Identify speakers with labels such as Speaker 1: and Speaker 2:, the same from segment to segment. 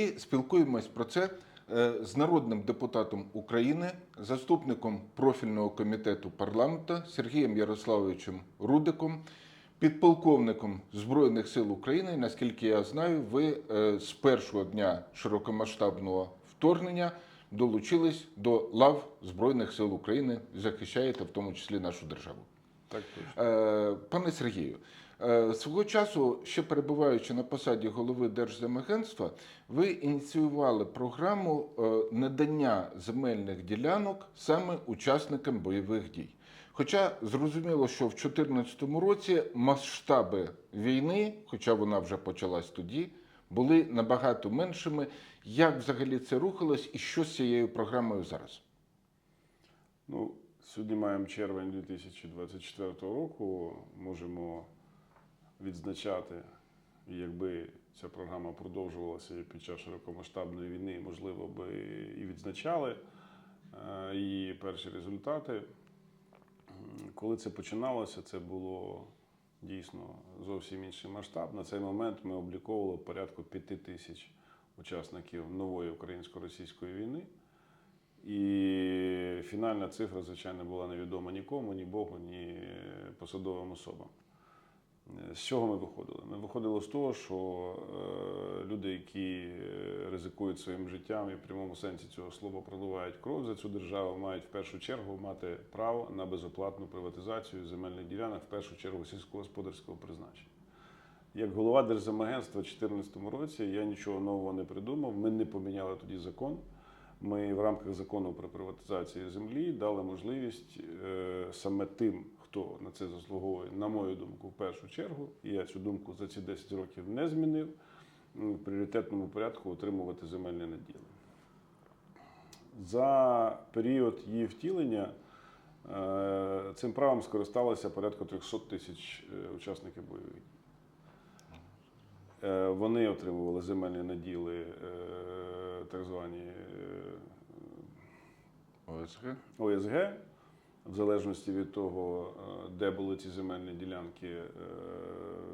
Speaker 1: І спілкуємось про це е, з народним депутатом України, заступником профільного комітету парламенту Сергієм Ярославовичем Рудиком, підполковником Збройних сил України. Наскільки я знаю, ви е, з першого дня широкомасштабного вторгнення долучились до лав Збройних сил України, захищаєте в тому числі нашу державу.
Speaker 2: Так точно.
Speaker 1: Е, Пане Сергію, свого часу, ще перебуваючи на посаді голови Держземагентства, ви ініціювали програму е, надання земельних ділянок саме учасникам бойових дій. Хоча зрозуміло, що в 2014 році масштаби війни, хоча вона вже почалась тоді, були набагато меншими. Як взагалі це рухалось і що з цією програмою зараз?
Speaker 2: Ну, сьогодні маємо червень 2024 року. Можемо відзначати, якби ця програма продовжувалася під час широкомасштабної війни, можливо, би і відзначали е, її перші результати. Коли це починалося, це було дійсно зовсім інший масштаб. На цей момент ми обліковували порядку 5 тисяч учасників нової українсько-російської війни. І фінальна цифра, звичайно, була невідома нікому, ні Богу, ні посадовим особам. З чого ми виходили? Ми виходили з того, що е, люди, які е, ризикують своїм життям і в прямому сенсі цього слова проливають кров за цю державу, мають в першу чергу мати право на безоплатну приватизацію земельних ділянок, в першу чергу сільськогосподарського призначення. Як голова Держземагентства у 2014 році я нічого нового не придумав. Ми не поміняли тоді закон. Ми в рамках закону про приватизацію землі дали можливість е, саме тим, хто на це заслуговує, на мою думку, в першу чергу, і я цю думку за ці 10 років не змінив, в пріоритетному порядку отримувати земельні наділи. За період її втілення е, цим правом скористалося порядка 300 тисяч е, учасників бойових дій. Е, Вони отримували земельні наділи, так звані
Speaker 1: ОСГ?
Speaker 2: ОСГ, в залежності від того, е, де були ці земельні ділянки е,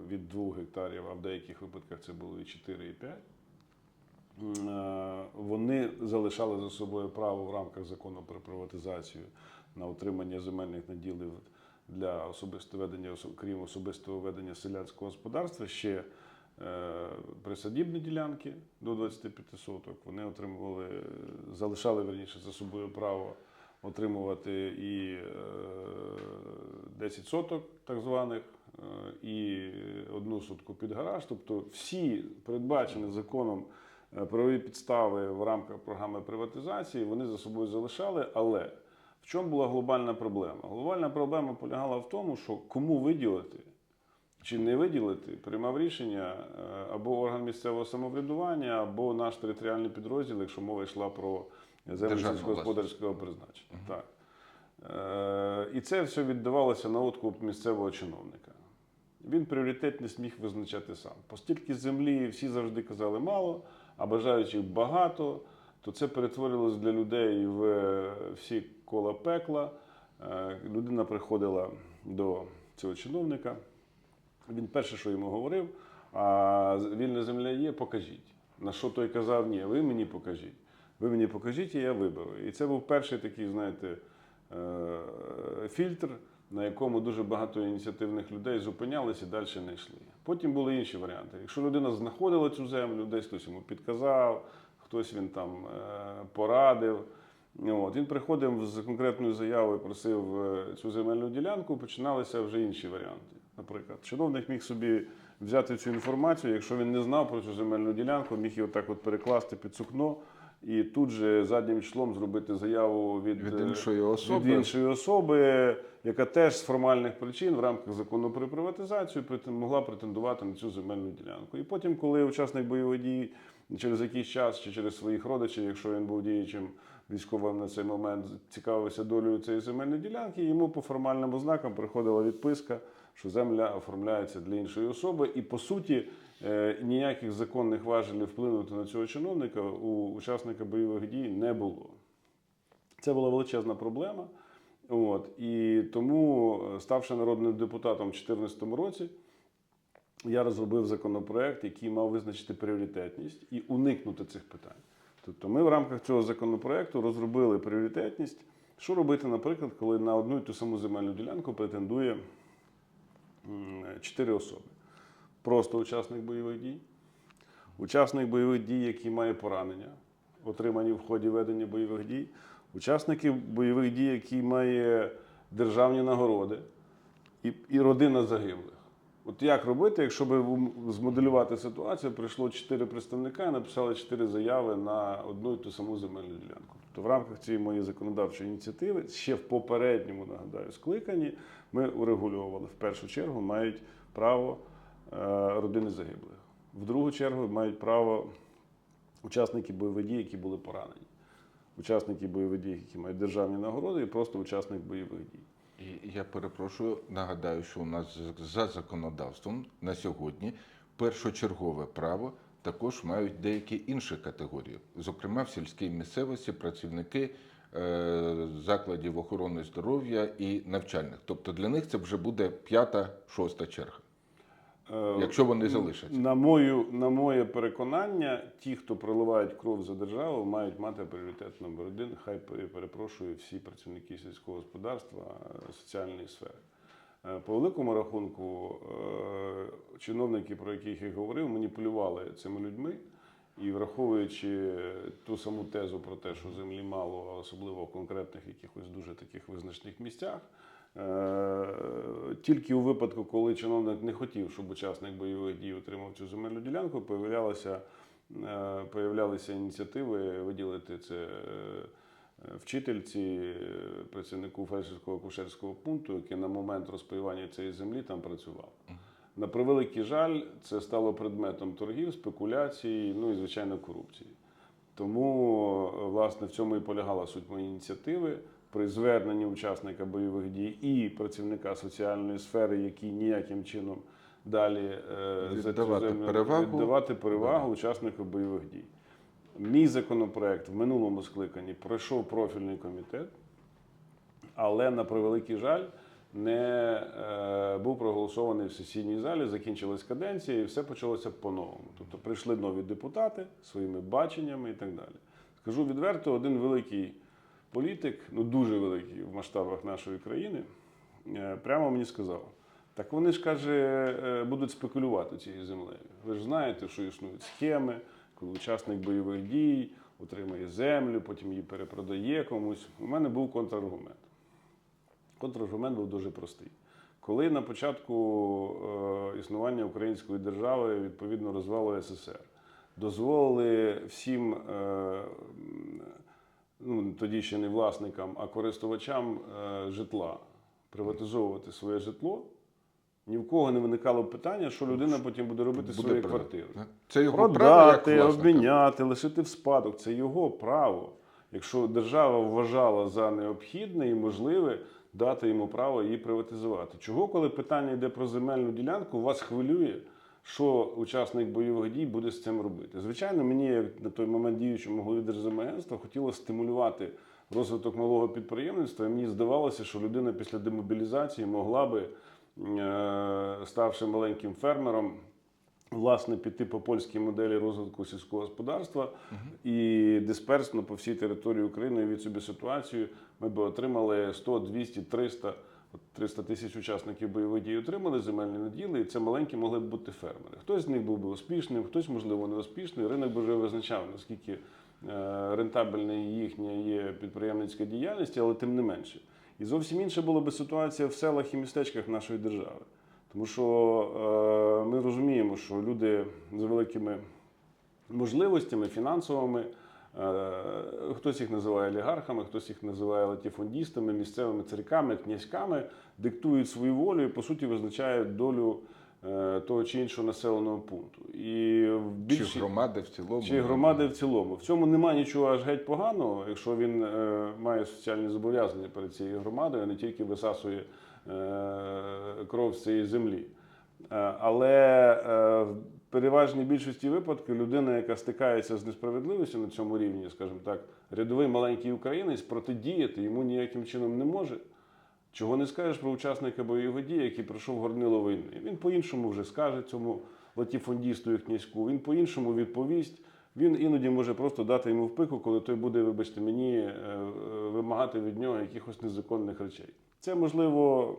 Speaker 2: від 2 гектарів, а в деяких випадках це було і 4, і 5. Е, Вони залишали за собою право в рамках закону про приватизацію на отримання земельних наділів для особистого ведення, крім особистого ведення селянського господарства, ще присадібні ділянки до 25 соток. Вони отримували, залишали верніше за собою право отримувати і е, 10 соток, так званих, е, і одну сотку під гараж. Тобто всі передбачені законом е, правові підстави в рамках програми приватизації вони за собою залишали, але в чому була глобальна проблема? Глобальна проблема полягала в тому, що кому виділити чи не виділити, приймав рішення е, або орган місцевого самоврядування, або наш територіальний підрозділ, якщо мова йшла про
Speaker 1: Державну
Speaker 2: сільськогосподарського призначення. Так. Е, І це все віддавалося на откуп місцевого чиновника. Він пріоритет не зміг визначати сам. Оскільки землі всі завжди казали мало, а бажаючих багато, то це перетворилось для людей в е, всі кола пекла. Е, Людина приходила до цього чиновника. Він перше, що йому говорив, а вільна земля є, покажіть. На що той казав, ні, ви мені покажіть. Ви мені покажіть, і я виберу. І це був перший такий, знаєте, е, фільтр, на якому дуже багато ініціативних людей зупинялися і далі не йшли. Потім були інші варіанти. Якщо людина знаходила цю землю, десь хтось йому підказав, хтось він там е, порадив. От, він приходив з конкретною заявою, просив е, цю земельну ділянку, починалися вже інші варіанти. Наприклад, чиновник міг собі взяти цю інформацію, якщо він не знав про цю земельну ділянку, міг її отак от перекласти під сукно і тут же заднім числом зробити заяву від,
Speaker 1: Від
Speaker 2: е,
Speaker 1: іншої особи.
Speaker 2: від іншої особи, яка теж з формальних причин в рамках закону про приватизацію могла претендувати на цю земельну ділянку. І потім, коли учасник бойових дій через якийсь час чи через своїх родичів, якщо він був діячим військовим на цей момент, цікавився долею цієї земельної ділянки, йому по формальним ознакам приходила відписка, що земля оформляється для іншої особи, і по суті. Е, Ніяких законних важелів вплинути на цього чиновника у учасника бойових дій не було. Це була величезна проблема. От, і тому, е, ставши народним депутатом у 2014 році, я розробив законопроект, який мав визначити пріоритетність і уникнути цих питань. Тобто ми в рамках цього законопроекту розробили пріоритетність, що робити, наприклад, коли на одну і ту саму земельну ділянку претендує м, чотири особи. Просто учасник бойових дій, учасник бойових дій, який має поранення, отримані в ході ведення бойових дій, учасники бойових дій, який має державні нагороди, і, і родина загиблих. От як робити, якщо ум- змоделювати ситуацію, прийшло чотири представника і написали чотири заяви на одну і ту саму земельну ділянку. Тобто в рамках цієї моєї законодавчої ініціативи, ще в попередньому, нагадаю, скликанні, ми урегульовували в першу чергу мають право родини загиблих. В другу чергу мають право учасники бойових дій, які були поранені. Учасники бойових дій, які мають державні нагороди, і просто учасник бойових дій.
Speaker 1: І я перепрошую, нагадаю, що у нас за законодавством на сьогодні першочергове право також мають деякі інші категорії, зокрема в сільській місцевості працівники е, закладів охорони здоров'я і навчальних. Тобто для них це вже буде п'ята, шоста черга,
Speaker 2: Е,
Speaker 1: якщо вони залишаться.
Speaker 2: На, мою, на моє переконання, ті, хто проливають кров за державу, мають мати пріоритет номер один. Хай перепрошую всі працівники сільського господарства, е, соціальної сфери. Е, По великому рахунку, е, чиновники, про яких я говорив, маніпулювали цими людьми. І враховуючи ту саму тезу про те, що землі мало, особливо в конкретних якихось дуже таких визначних місцях, е, тільки у випадку, коли чиновник не хотів, щоб учасник бойових дій отримав цю земельну ділянку, появлялися, е, появлялися ініціативи виділити це е, вчительці, е, працівнику фельдшерського акушерського пункту, який на момент розпаювання цієї землі там працював. На превеликий жаль, це стало предметом торгів, спекуляцій, ну і звичайно корупції. Тому, е, власне, в цьому і полягала суть моєї ініціативи. При зверненні учасника бойових дій і працівника соціальної сфери, які ніяким чином далі е,
Speaker 1: Віддавати
Speaker 2: землю
Speaker 1: перевагу.
Speaker 2: віддавати перевагу учаснику бойових дій. Мій законопроект в минулому скликанні пройшов профільний комітет, але на превеликий жаль, не е, був проголосований в сесійній залі, закінчилась каденція і все почалося по-новому. Тобто прийшли нові депутати своїми баченнями і так далі. Скажу відверто, один великий політик, ну дуже великий в масштабах нашої країни, е, прямо мені сказав: так вони ж каже, е, будуть спекулювати цією землею. Ви ж знаєте, що існують схеми, коли учасник бойових дій отримує землю, потім її перепродає комусь. У мене був контраргумент. Контраргумент був дуже простий. Коли на початку е, існування української держави, відповідно розвалу СССР, дозволили всім, ну, тоді ще не власникам, а користувачам е, житла приватизовувати своє житло, ні в кого не виникало питання, що людина потім буде робити
Speaker 1: Буде
Speaker 2: своєю
Speaker 1: продати.
Speaker 2: квартирою.
Speaker 1: Це його право як
Speaker 2: Продати, обміняти, лишити в спадок це його право. Якщо держава вважала за необхідне і можливе дати йому право її приватизувати. Чого, коли питання йде про земельну ділянку, вас хвилює, що учасник бойових дій буде з цим робити? Звичайно, мені, як на той момент діючому голові Держземагентства, хотілося стимулювати розвиток малого підприємництва. І мені здавалося, що людина після демобілізації могла би, е, ставши маленьким фермером, власне піти по польській моделі розвитку сільського господарства і дисперсно по всій території України від собі ситуацію. Ми би отримали 100, 200, 300, от 300 тисяч учасників бойових дій отримали земельні наділи, і це маленькі могли б бути фермери. Хтось з них був би успішним, хтось, можливо, не успішний. Ринок би вже визначав, наскільки е, рентабельною їхня є підприємницька діяльність, але тим не менше. І зовсім інша була би ситуація в селах і містечках нашої держави. Тому що е, ми розуміємо, що люди з великими можливостями фінансовими, хтось їх називає олігархами, хтось їх називає латіфондістами, місцевими царьками, князьками, диктують свою волю і, по суті, визначають долю е, того чи іншого населеного пункту. І в
Speaker 1: Чи громади в цілому.
Speaker 2: чи громади в цілому. В цьому немає нічого аж геть поганого, якщо він е, має соціальні зобов'язання перед цією громадою, а не тільки висасує е, кров з цієї землі. Е, але е, переважній більшості випадків людина, яка стикається з несправедливістю на цьому рівні, скажімо так, рядовий маленький українець протидіяти йому ніяким чином не може. Чого не скажеш про учасника бойових дій, який пройшов горнило війни. Він по-іншому вже скаже цьому латіфондісту і князьку, він по-іншому відповість. Він іноді може просто дати йому в пику, коли той буде, вибачте мені, е, е, вимагати від нього якихось незаконних речей. Це можливо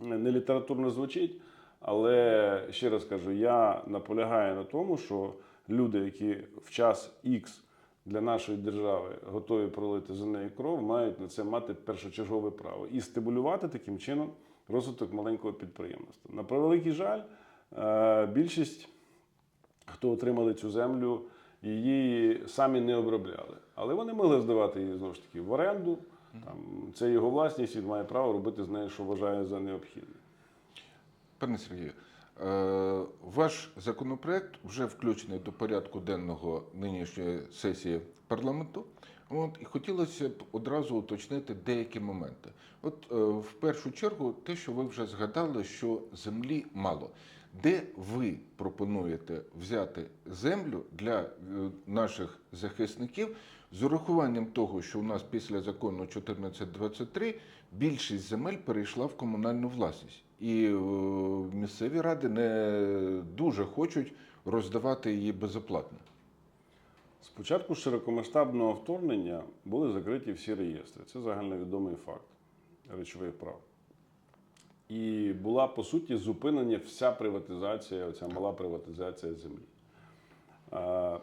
Speaker 2: не літературно звучить, але ще раз кажу, я наполягаю на тому, що люди, які в час X для нашої держави готові пролити за неї кров, мають на це мати першочергове право і стимулювати таким чином розвиток маленького підприємництва. На превеликий жаль, е, більшість, хто отримали цю землю, її самі не обробляли. Але вони могли здавати її знову ж таки в оренду. Там, це його власність, він має право робити з нею, що вважає за необхідне.
Speaker 1: Пане Сергію, е, ваш законопроект вже включений до порядку денного нинішньої сесії парламенту. От, і хотілося б одразу уточнити деякі моменти. От е, в першу чергу, те, що ви вже згадали, що землі мало. Де ви пропонуєте взяти землю для е, наших захисників з урахуванням того, що у нас після закону 1423 більшість земель перейшла в комунальну власність, і е, місцеві ради не дуже хочуть роздавати її безоплатно.
Speaker 2: З початку широкомасштабного вторгнення були закриті всі реєстри. Це загальновідомий факт речових прав. І була по суті зупинена вся приватизація, оця мала приватизація землі. А,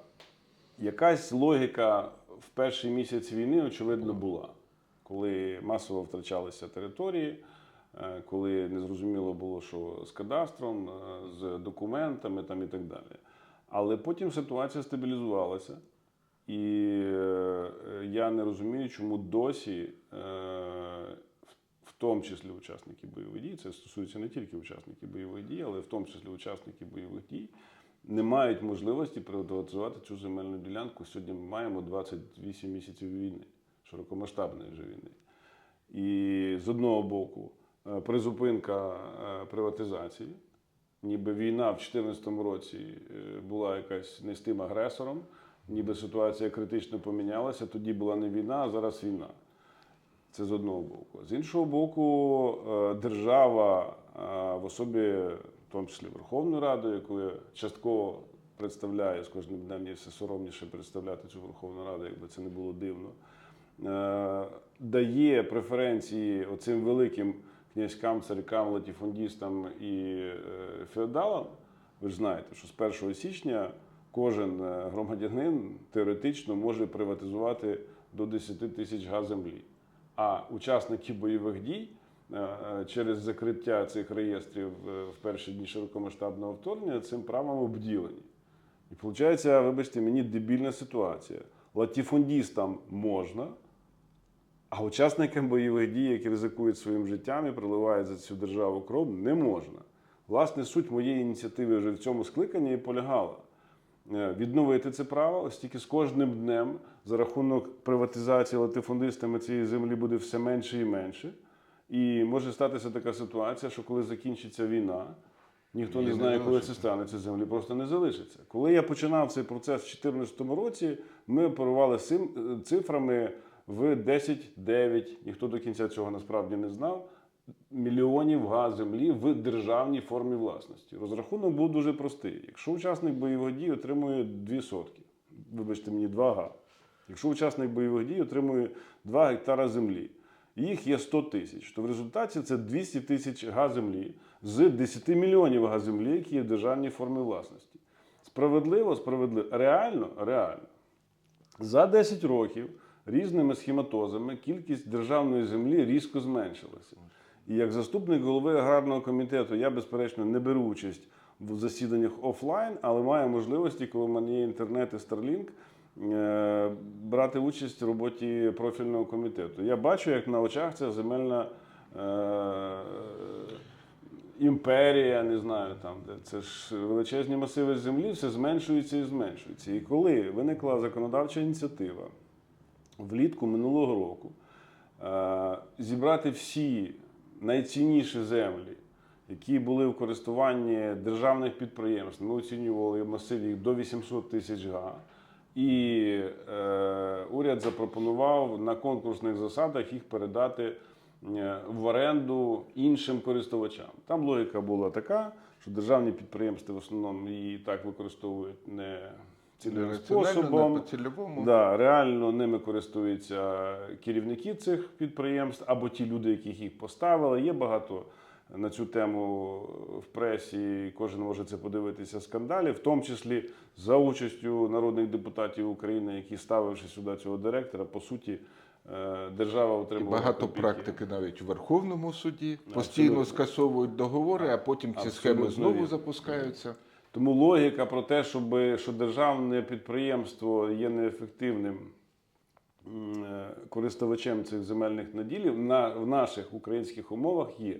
Speaker 2: якась логіка в перший місяць війни, очевидно, була, коли масово втрачалися території, е, коли незрозуміло було, що з кадастром, е, з документами там і так далі. Але потім ситуація стабілізувалася, і е, я не розумію, чому досі, в- тому числі учасники бойових дій, це стосується не тільки учасників бойових дій, але в тому числі учасники бойових дій, не мають можливості приватизувати цю земельну ділянку. Сьогодні ми маємо 28 місяців війни, широкомасштабної вже війни. І з одного боку, призупинка е, приватизації, ніби війна в 2014 році е, була якась не з тим агресором, ніби ситуація критично помінялася. Тоді була не війна, а зараз війна. Це з одного боку. З іншого боку, е, держава е, в особі, в тому числі Верховної Ради, яку я частково представляю з кожним днем мені все соромніше представляти цю Верховну Раду, якби це не було дивно, е, дає преференції оцим великим князькам, царькам, латіфондістам і е, феодалам. Ви ж знаєте, що з 1 січня кожен е, громадянин теоретично може приватизувати до 10 тисяч га землі. А учасники бойових дій е, через закриття цих реєстрів в перші дні широкомасштабного вторгнення цим правом обділені. І виходить, вибачте, мені дебільна ситуація. Латіфондістам можна, а учасникам бойових дій, які ризикують своїм життям і проливають за цю державу кров, не можна. Власне, суть моєї ініціативи вже в цьому скликанні і полягала. Е, Відновити це право, оскільки з кожним днем за рахунок приватизації латифундистами цієї землі буде все менше і менше. І може статися така ситуація, що коли закінчиться війна, ніхто не
Speaker 1: не
Speaker 2: знає, коли це станеться, землі просто не залишиться. Коли я починав цей процес в 2014 році, ми оперували е, цифрами в 10-9, ніхто до кінця цього насправді не знав. Мільйонів га землі в державній формі власності. Розрахунок був дуже простий. Якщо учасник бойових дій отримує 2 сотки, вибачте мені 2 га. Якщо учасник бойових дій отримує 2 гектара землі, їх є 100 тисяч, то в результаті це 200 тисяч га землі з 10 мільйонів га землі, які є в державній формі власності. Справедливо, справедливо, реально, реально. За 10 років різними схематозами кількість державної землі різко зменшилася. І як заступник голови аграрного комітету я, безперечно, не беру участь в засіданнях офлайн, але маю можливості, коли в мене є інтернет і Starlink, е, брати участь в роботі профільного комітету. Я бачу, як на очах ця земельна е, імперія, не знаю там, де це ж величезні масиви землі, все зменшується і зменшується. І коли виникла законодавча ініціатива влітку минулого року е, зібрати всі найцінніші землі, які були в користуванні державних підприємств, ми оцінювали масив їх до 800 тисяч га. І е, уряд запропонував на конкурсних засадах їх передати е, в оренду іншим користувачам. Там логіка була така, що державні підприємства в основному її так використовують не способом.
Speaker 1: по-цільовому.
Speaker 2: Да, реально ними користуються керівники цих підприємств або ті люди, яких їх поставили. Є багато на цю тему в пресі. Кожен може це подивитися скандалів, в тому числі за участю народних депутатів України, які ставивши сюди цього директора, по суті, е, держава
Speaker 1: І багато
Speaker 2: копійки.
Speaker 1: практики навіть у Верховному суді постійно
Speaker 2: Абсолютно.
Speaker 1: скасовують договори, а потім ці схеми знову запускаються.
Speaker 2: Тому логіка про те, щоб, що державне підприємство є неефективним е, користувачем цих земельних наділів на, в наших українських умовах є.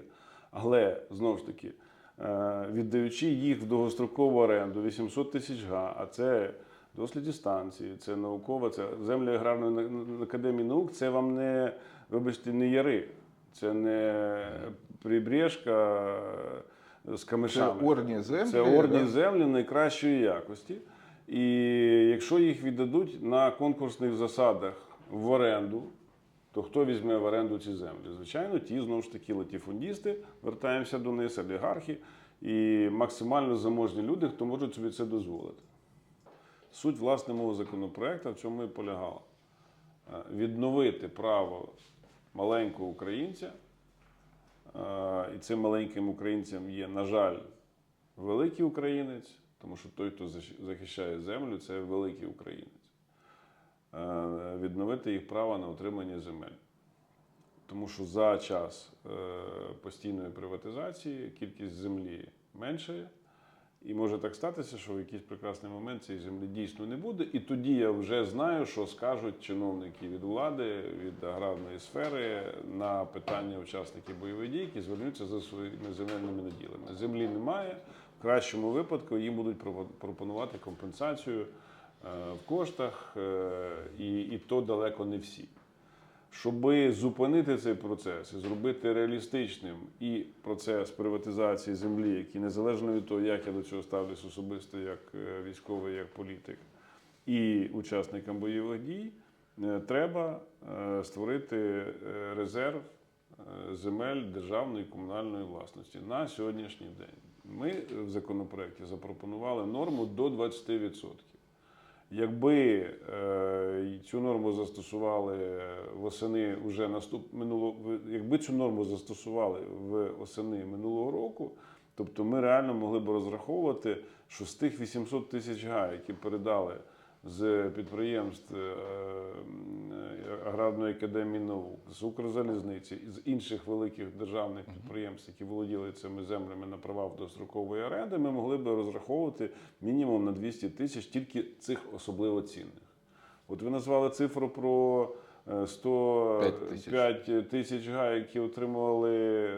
Speaker 2: Але знову ж таки, е, віддаючи їх в довгострокову оренду 800 тисяч га, а це дослідні станції, це наукова, це землі аграрної академії наук, це вам не, вибачте, не яри, це не прибрежка з
Speaker 1: Це орні землі.
Speaker 2: Це орні
Speaker 1: да?
Speaker 2: землі найкращої якості. І якщо їх віддадуть на конкурсних засадах в оренду, то хто візьме в оренду ці землі? Звичайно, ті знову ж таки латіфундісти, вертаємося до них, олігархи і максимально заможні люди, хто можуть собі це дозволити. Суть власне мого законопроекту в цьому і полягала. Е, Відновити право маленького українця, і цим маленьким українцям є, на жаль, великий українець, тому що той, хто захищає землю, це великий українець. Відновити їх право на отримання земель. Тому що за час е, постійної приватизації кількість землі меншає. І може так статися, що в якийсь прекрасний момент цієї землі дійсно не буде. І тоді я вже знаю, що скажуть чиновники від влади, від аграрної сфери на питання учасників бойових дій, які звернуться за своїми земельними наділами. Землі немає. В кращому випадку їм будуть пропонувати компенсацію е, в коштах, е, і, і то далеко не всі. Щоб зупинити цей процес і зробити реалістичним і процес приватизації землі, який незалежно від того, як я до цього ставлюсь особисто, як е, військовий, як політик, і учасникам бойових дій, е, треба е, створити резерв земель державної і комунальної власності на сьогоднішній день. Ми в законопроекті запропонували норму до 20%. Якби е, цю норму застосували восени вже наступ минулого, якби цю норму застосували в осени минулого року, тобто ми реально могли б розраховувати, що з тих 800 тисяч га, які передали з підприємств е, е, Аграрної академії наук, з Укрзалізниці, з інших великих державних підприємств, які володіли цими землями на правах дострокової оренди, ми могли би розраховувати мінімум на 200 тисяч тільки цих особливо цінних. От ви назвали цифру про. 105 тисяч га, які отримували е,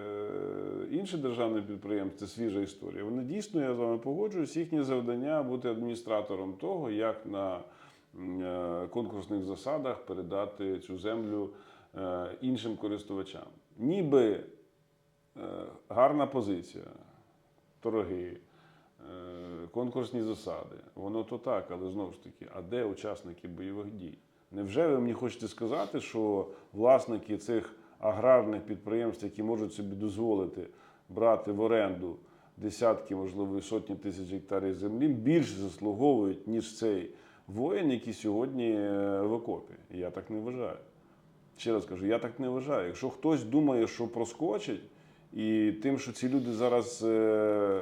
Speaker 2: інші державні підприємства. Це свіжа історія. Вони дійсно, я з вами погоджуюсь, їхнє завдання бути адміністратором того, як на е, конкурсних засадах передати цю землю е, іншим користувачам. Ніби гарна позиція, торги, конкурсні засади. Воно то так, але знову ж таки, а де учасники бойових дій? Невже ви мені хочете сказати, що власники цих аграрних підприємств, які можуть собі дозволити брати в оренду десятки, можливо, сотні тисяч гектарів землі, більше заслуговують, ніж цей воїн, який сьогодні е, в окопі? Я так не вважаю. Ще раз кажу, я так не вважаю. Якщо хтось думає, що проскочить, і тим, що ці люди зараз е,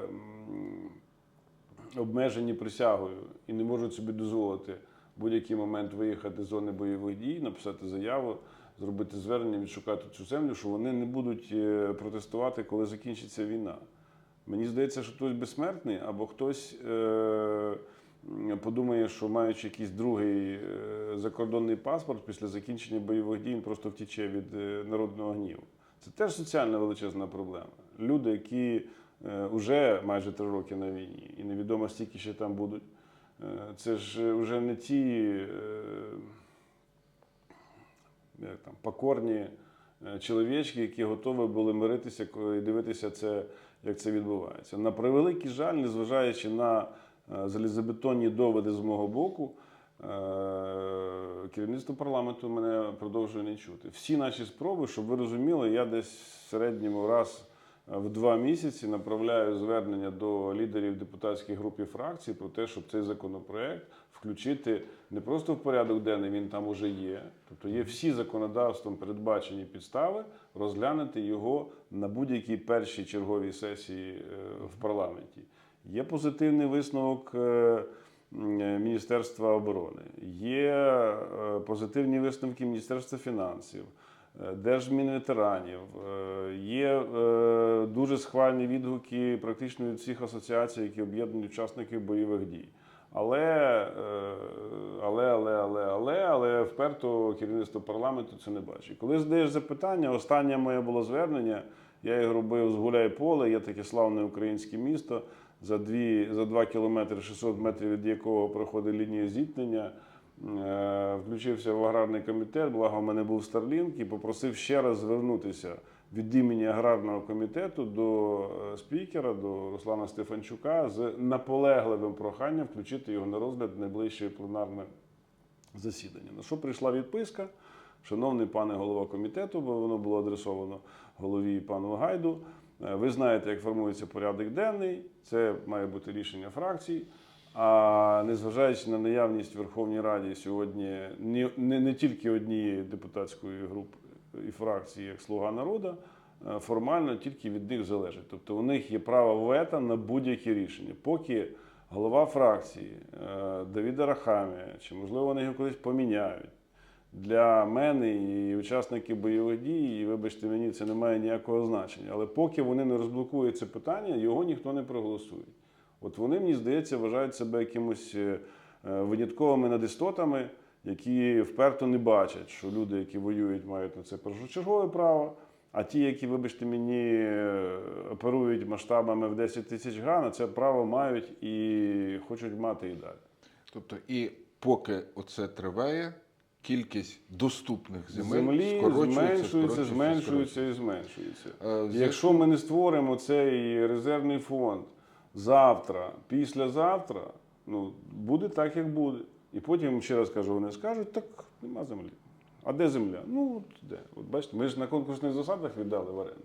Speaker 2: обмежені присягою і не можуть собі дозволити будь-який момент виїхати з зони бойових дій, написати заяву, зробити звернення, відшукати цю землю, що вони не будуть е, протестувати, коли закінчиться війна. Мені здається, що хтось безсмертний, або хтось е, подумає, що маючи якийсь другий е, закордонний паспорт після закінчення бойових дій, він просто втіче від е, народного гніву. Це теж соціальна величезна проблема. Люди, які вже майже три роки на війні, і невідомо стільки ще там будуть. Е, Це ж вже не ті е, як там, покорні е, чоловічки, які готові були миритися і дивитися, це, як це відбувається. На превеликий жаль, незважаючи на е, залізобетонні доводи з мого боку, Е, Керівництво парламенту мене продовжує не чути. Всі наші спроби, щоб ви розуміли, я десь в середньому раз в два місяці направляю звернення до лідерів депутатських груп і фракцій про те, щоб цей законопроект включити не просто в порядок денний, він там уже є. Тобто є всі законодавством передбачені підстави розглянути його на будь-якій першій черговій сесії е, в парламенті. Є позитивний висновок. е, Міністерства оборони, є е, позитивні висновки Міністерства фінансів, Держмінветеранів, е, є е, дуже схвальні відгуки практично від всіх асоціацій, які об'єднують учасників бойових дій. Але, е, але, але, але, але, але вперто керівництво парламенту це не бачить. Коли задаєш запитання, останнє моє було звернення. Я його робив з Гуляй поле, є таке славне українське місто, за, дві, за 2 кілометри 600 метрів від якого проходить лінія зіткнення. Е, Включився в аграрний комітет, благо в мене був Старлінк, і попросив ще раз звернутися від імені аграрного комітету до е, спікера, до Руслана Стефанчука з наполегливим проханням включити його на розгляд найближче пленарне засідання. На що прийшла відписка? Шановний пане голова комітету, бо воно було адресовано голові пану Гайду. е, Ви знаєте, як формується порядок денний, це має бути рішення фракцій. А незважаючи на наявність в Верховній Раді сьогодні не, не, не тільки однієї депутатської групи і фракції, як Слуга народу, е, формально тільки від них залежить. Тобто у них є право вето на будь-які рішення. Поки голова фракції е, Давіда Рахамія, чи можливо вони його колись поміняють. Для мене і учасників бойових дій, і вибачте мені, це не має ніякого значення. Але поки вони не розблокують це питання, його ніхто не проголосує. От вони, мені здається, вважають себе якимось е, е, винятковими надистотами, які вперто не бачать, що люди, які воюють, мають на це першочергове право. А ті, які, вибачте мені, е, оперують масштабами в 10 тисяч га, на це право мають і хочуть мати і далі.
Speaker 1: Тобто, і поки оце триває, кількість доступних земель
Speaker 2: Землі
Speaker 1: скорочується,
Speaker 2: зменшується, зменшується і зменшується.
Speaker 1: В
Speaker 2: Якщо ми не створимо цей резервний фонд завтра, післязавтра, ну буде так, як буде. І потім, ще раз кажу, вони скажуть, так нема землі. А де земля? Ну, от де? От бачите, ми ж на конкурсних засадах віддали в оренду.